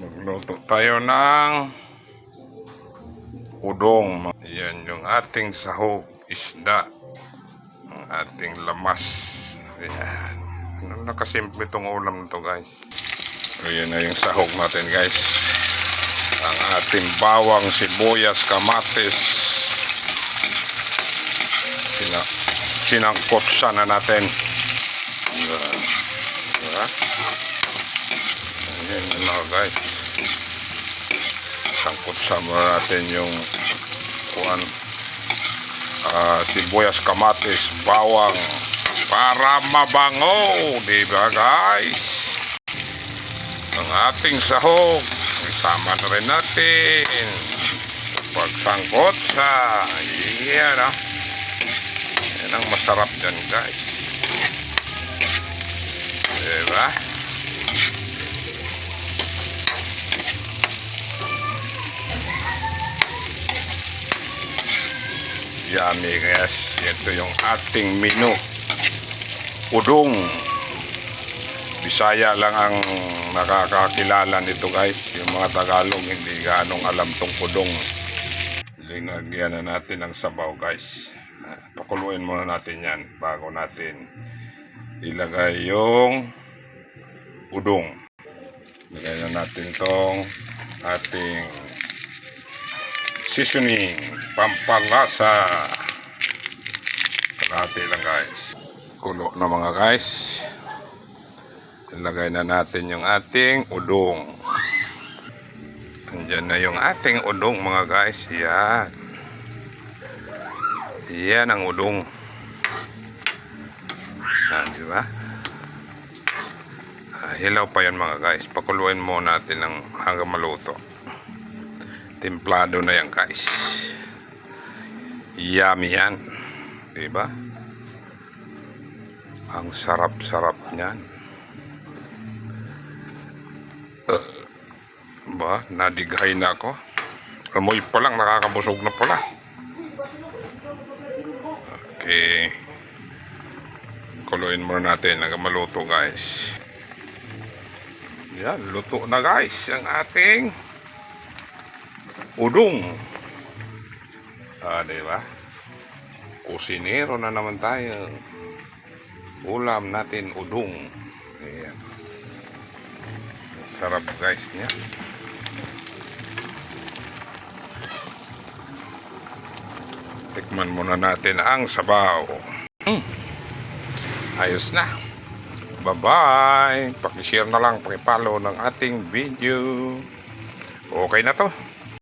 Magluto tayo ng udong. Yan yung ating sahog isda. Ang ating lamas. Ayan. Ano na kasimple itong ulam to guys. So yan na yung sahog natin guys. Ang ating bawang, sibuyas, kamatis. Sina sinangkot sana natin. Diba? Diba? Guys. Sangkot sama natin yung kuan ah, sibuyas, kamatis, bawang para mabango, di ba guys? Ang ating sahog, isama na rin natin. Pagsangkot sa, yan ah. Yan ang masarap dyan guys. Diba? Yummy guys. Ito yung ating menu. Udong. Bisaya lang ang nakakakilala nito guys. Yung mga Tagalog hindi ganong alam tong udong. Linagyan na natin ng sabaw guys. Pakuluin muna natin yan bago natin ilagay yung udong. Lagay na natin tong ating seasoning, pampalasa. Kalahati lang guys. Kulo na mga guys. Ilagay na natin yung ating udong. Andyan na yung ating udong mga guys. Yan. Yan ang udong. Yan, di ba? Ah, hilaw pa yan mga guys. Pakuluin mo natin ng hanggang maluto. Templado na yan guys. Yummy yan. Diba? Ang sarap-sarap niyan. Uh, ba? Nadighay na ako. Amoy pa lang, nakakabusog na pala. Okay. Kuluin muna natin hanggang maluto guys. Yan, luto na guys ang ating udong. Ah, di ba? Kusinero na naman tayo. Ulam natin udong. Ayan. Sarap guys niya. Tikman muna natin ang sabaw. Mm. Ayos na. Bye-bye. Pakishare na lang, pakipalo ng ating video. Okay na to.